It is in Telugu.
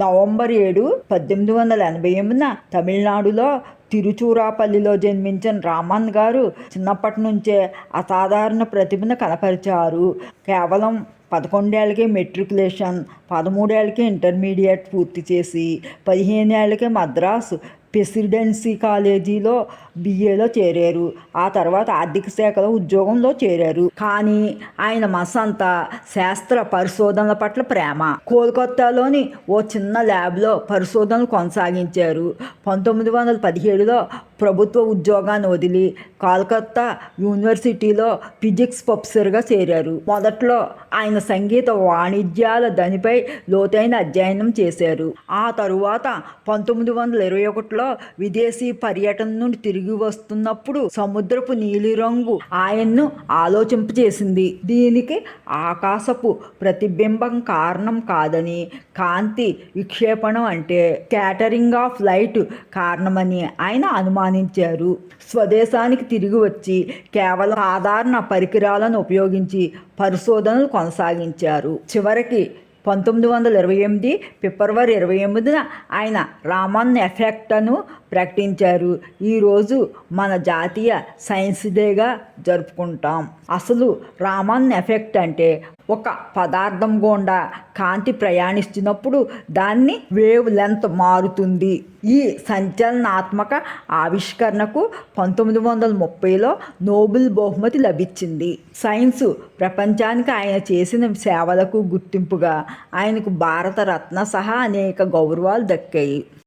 నవంబర్ ఏడు పద్దెనిమిది వందల ఎనభై ఎనిమిదిన తమిళనాడులో తిరుచూరాపల్లిలో జన్మించిన రామన్ గారు చిన్నప్పటి నుంచే అసాధారణ ప్రతిభను కనపరిచారు. కేవలం పదకొండేళ్ళకే మెట్రికులేషన్ పదమూడేళ్ళకే ఇంటర్మీడియట్ పూర్తి చేసి పదిహేనేళ్ళకే మద్రాసు ప్రెసిడెన్సీ కాలేజీలో బిఏలో చేరారు. ఆ తర్వాత ఆర్థిక శాఖలో ఉద్యోగంలో చేరారు. కానీ ఆయన మసంత శాస్త్ర పరిశోధనల పట్ల ప్రేమ. కోల్కత్తాలోని ఓ చిన్న ల్యాబ్లో పరిశోధనలు కొనసాగించారు. పంతొమ్మిది వందల పదిహేడులో ప్రభుత్వ ఉద్యోగాన్ని వదిలి కోల్కత్తా యూనివర్సిటీలో ఫిజిక్స్ ప్రొఫెసర్గా చేరారు. మొదట్లో ఆయన సంగీత వాణిజ్యాల దానిపై లోతైన అధ్యయనం చేశారు. ఆ తరువాత పంతొమ్మిది వందల ఇరవై ఒకటిలో విదేశీ పర్యటన నుండి తిరిగి వస్తున్నప్పుడు సముద్రపు నీలిరంగు ఆయన్ను ఆలోచింపచేసింది దీనికి ఆకాశపు ప్రతిబింబం కారణం కాదని కాంతి విక్షేపణం అంటే క్యాటరింగ్ ఆఫ్ లైట్ కారణమని ఆయన అనుమానించారు. స్వదేశానికి తిరిగి వచ్చి కేవలం సాధారణ పరికరాలను ఉపయోగించి పరిశోధనలు కొనసాగించారు. చివరికి పంతొమ్మిది వందల ఇరవై ఎనిమిది ఫిబ్రవరి ఇరవై ఎనిమిదిన ఆయన రామన్ ఎఫెక్ట్ను ప్రకటించారు. ఈరోజు మన జాతీయ సైన్స్ డేగా జరుపుకుంటాం. అసలు రామన్ ఎఫెక్ట్ అంటే ఒక పదార్థం గుండా కాంతి ప్రయాణిస్తున్నప్పుడు దాన్ని వేవ్ లెంత్ మారుతుంది. ఈ సంచలనాత్మక ఆవిష్కరణకు పంతొమ్మిది వందల ముప్పైలో నోబెల్ బహుమతి లభించింది. సైన్స్ ప్రపంచానికి ఆయన చేసిన సేవలకు గుర్తింపుగా ఆయనకు భారతరత్న సహా అనేక గౌరవాలు దక్కాయి.